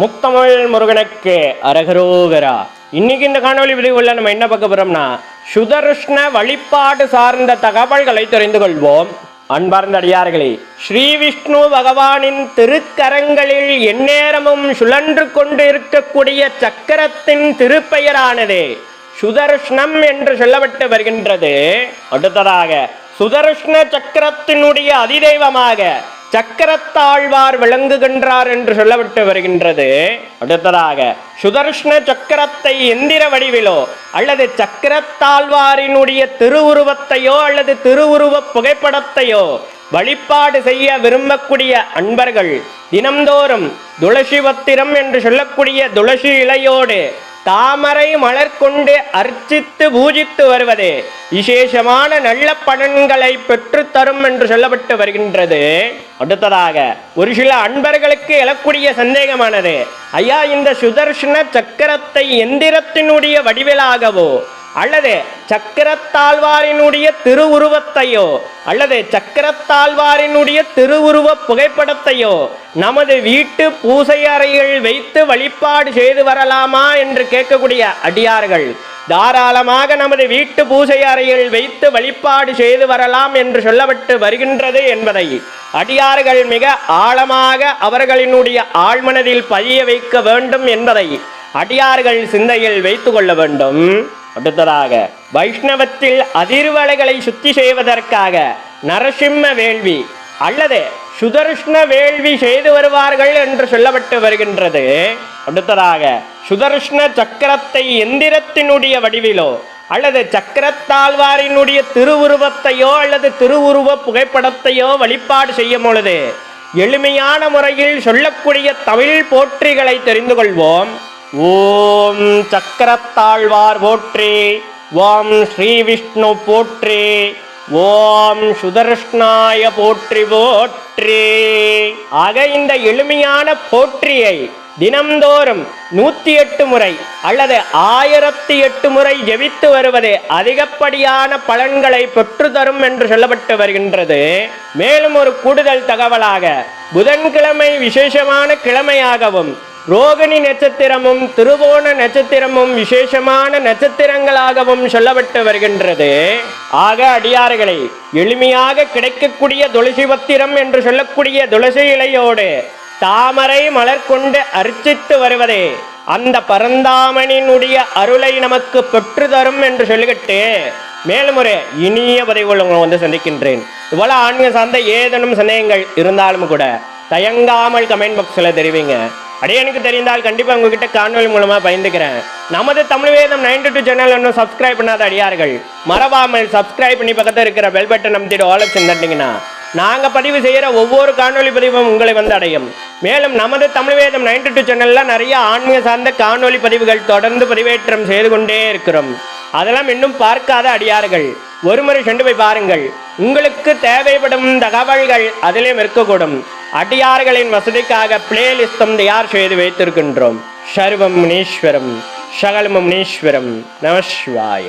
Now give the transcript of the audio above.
முத்தமிழ் முருகனுக்கு அரகரோகரா. இன்னைக்கு இந்த காணொளி பதிவுல நம்ம என்ன பார்க்க போறோம்னா சுதருஷ்ண வழிபாடு சார்ந்த தகவல்களை தெரிந்து கொள்வோம். அன்பார்ந்த அடியார்களே ஸ்ரீ விஷ்ணு பகவானின் திருக்கரங்களில் எந்நேரமும் சுழன்று கொண்டு இருக்கக்கூடிய சக்கரத்தின் திருப்பெயரானது சுதர்ஷ்ணம் என்று சொல்லப்பட்டு வருகின்றது. அடுத்ததாக சுதர்ஷ்ண சக்கரத்தினுடைய அதிதெய்வமாக சக்கரத்தாழ்வார் விளங்குகின்றார் என்று சொல்லப்பட்டு வருகின்றது. அடுத்ததாக சுதர்ஷ்ண சக்கரத்தை எந்திர வடிவிலோ அல்லது சக்கரத்தாழ்வாரினுடைய திருவுருவத்தையோ அல்லது திருவுருவ புகைப்படத்தையோ வழிபாடு செய்ய விரும்பக்கூடிய அன்பர்கள் தினம்தோறும் துளசி பத்திரம் என்று சொல்லக்கூடிய துளசி இலையோடு தாமரை மலர் கொண்டு அர்ச்சித்து பூஜித்து வருவது விசேஷமான நல்ல பலன்களை பெற்று தரும் என்று சொல்லப்பட்டு வருகின்றது. அடுத்ததாக ஒரு சில அன்பர்களுக்கு எழக்கூடிய சந்தேகமானது ஐயா இந்த சுதர்ஷன சக்கரத்தை எந்திரத்தினுடைய வடிவிலாகவோ அல்லது சக்கரத்தாழ்வாரினுடைய திருவுருவத்தையோ அல்லது சக்கரத்தாழ்வாரினுடைய திருவுருவ புகைப்படத்தையோ நமது வீட்டு பூசை அறையில் வைத்து வழிபாடு செய்து வரலாமா என்று கேட்கக்கூடிய அடியார்கள் தாராளமாக நமது வீட்டு பூசை அறையில் வைத்து வழிபாடு செய்து வரலாம் என்று சொல்லப்பட்டு வருகின்றது என்பதை அடியார்கள் மிக ஆழமாக அவர்களினுடைய ஆழ்மனதில் பதிய வைக்க வேண்டும் என்பதை அடியார்கள் சிந்தையில் வைத்து கொள்ள வேண்டும். அடுத்ததாக வைஷ்ணவத்தில் அதிர்வலைகளை சுத்தி செய்வதற்காக நரசிம்ம வேள்வி அல்லது சுதர்ஷ்ண வேள்வி செய்து வருவார்கள் என்று சொல்லப்பட்டு வருகின்றது. அடுத்ததாக சுதர்ஷ்ண சக்கரத்தை எந்திரத்தினுடைய வடிவிலோ அல்லது சக்கரத்தாழ்வாரினுடைய திருவுருவத்தையோ அல்லது திருவுருவ புகைப்படத்தையோ வழிபாடு செய்யும் பொழுது எளிமையான முறையில் சொல்லக்கூடிய தமிழ் போற்றிகளை தெரிந்து கொள்வோம். ஓம் சக்கரத்தாழ்வார் போற்றி ஓம் ஸ்ரீ விஷ்ணு போற்றி ஓம் சுதர்ஷ்ணாய போற்றி போற்றி. ஆக இந்த எளிமையான போற்றியை தினம்தோறும் நூத்தி எட்டு முறை அல்லது ஆயிரத்தி எட்டு முறை ஜெபித்து வருவது அதிகப்படியான பலன்களை பெற்று தரும் என்று சொல்லப்பட்டு வருகின்றது. மேலும் ஒரு கூடுதல் தகவலாக புதன்கிழமை விசேஷமான கிழமையாகவும் ரோகிணி நட்சத்திரமும் திருவோண நட்சத்திரமும் விசேஷமான நட்சத்திரங்களாகவும் சொல்லப்பட்டு வருகின்றது. ஆக அடியார்களை எளிமையாக கிடைக்கக்கூடிய துளசி பத்திரம் என்று சொல்லக்கூடிய துளசி இலையோடு தாமரை மலர் கொண்டு அர்ச்சித்து வருவதே அந்த பரந்தாமனினுடைய அருளை நமக்கு பெற்று தரும் என்று சொல்லிக்கிட்டு மேலும் ஒரு இனிய பதிவுகள் உங்களை வந்து சந்திக்கின்றேன். இதுபோல் ஆன்மீக சார்ந்த ஏதேனும் சந்தேகங்கள் இருந்தாலும் கூட தயங்காமல் கமெண்ட் பாக்ஸில் தெரிவிங்க. அப்படியே எனக்கு தெரிந்தால் கண்டிப்பாக உங்ககிட்ட காணொலி மூலமாக பயந்துக்கிறேன். நமது தமிழ் வேதம் நைன்டி டூ சேனல் இன்னும் சப்ஸ்கிரைப் பண்ணாத அடியார்கள் மறவாமல் சப்ஸ்கிரைப் பண்ணி பக்கத்தில் இருக்கிற பெல் பட்டன் நம்பிட்டு ஆலோசனை தட்டிங்கன்னா நாங்கள் பதிவு செய்கிற ஒவ்வொரு காணொலி பதிவும் உங்களை வந்து அடையும். மேலும் நமது தமிழ் வேதம் நைன்டி டூ சேனலில் நிறைய ஆன்மீக சார்ந்த காணொலி பதிவுகள் தொடர்ந்து பதிவேற்றம் செய்து கொண்டே இருக்கிறோம். அதெல்லாம் இன்னும் பார்க்காத அடியார்கள் ஒருமுறை சென்று போய் பாருங்கள். உங்களுக்கு தேவைப்படும் தகவல்கள் அதிலும் இருக்கக்கூடும். அடியார்களின் வசதிக்காக பிளேலிஸ்டும் தயார் செய்து வைத்திருக்கின்றோம். சர்வம் முனீஸ்வரம் சகல முனீஸ்வரம் நமசிவாய